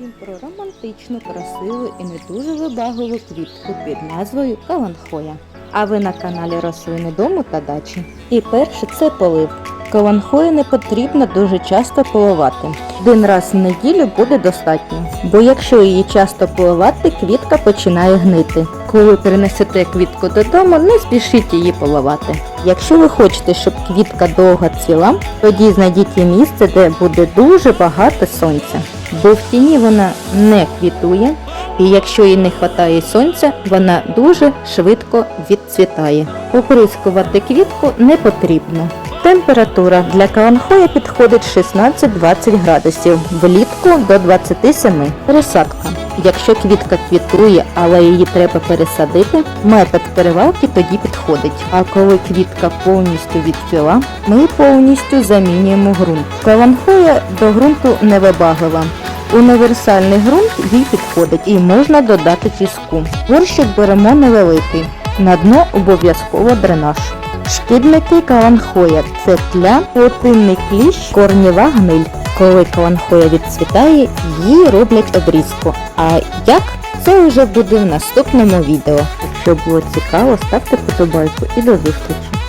розповім про романтичну, красиву і не дуже вибагливу квітку під назвою Каланхоя. А ви на каналі Рослини дому та дачі. І перше це полив. Каланхою не потрібно дуже часто поливати. Один раз в неділю буде достатньо, бо якщо її часто поливати, квітка починає гнити. Коли принесете квітку додому, не спішіть її поливати. Якщо ви хочете, щоб квітка довго цвіла, тоді знайдіть місце, де буде дуже багато сонця. Бо в тіні вона не квітує, і якщо їй не вистачає сонця, вона дуже швидко відцвітає. Оприскувати квітку не потрібно. Температура для каланхоя підходить 16-20 градусів, влітку до 27. Пересадка. Якщо квітка квітує, але її треба пересадити, метод перевалки тоді підходить. А коли квітка повністю відцвіла, ми повністю замінюємо ґрунт. Каланхоя до ґрунту невибаглива. Універсальний ґрунт їй підходить і можна додати піску. Горщик беремо невеликий. На дно обов'язково дренаж. Шкідники каланхоя це тля, плотинний кліщ, корніва гниль. Коли каланхоя відцвітає, її роблять обрізку. А як? Це вже буде в наступному відео. Якщо було цікаво, ставте подобайку і до зустрічі!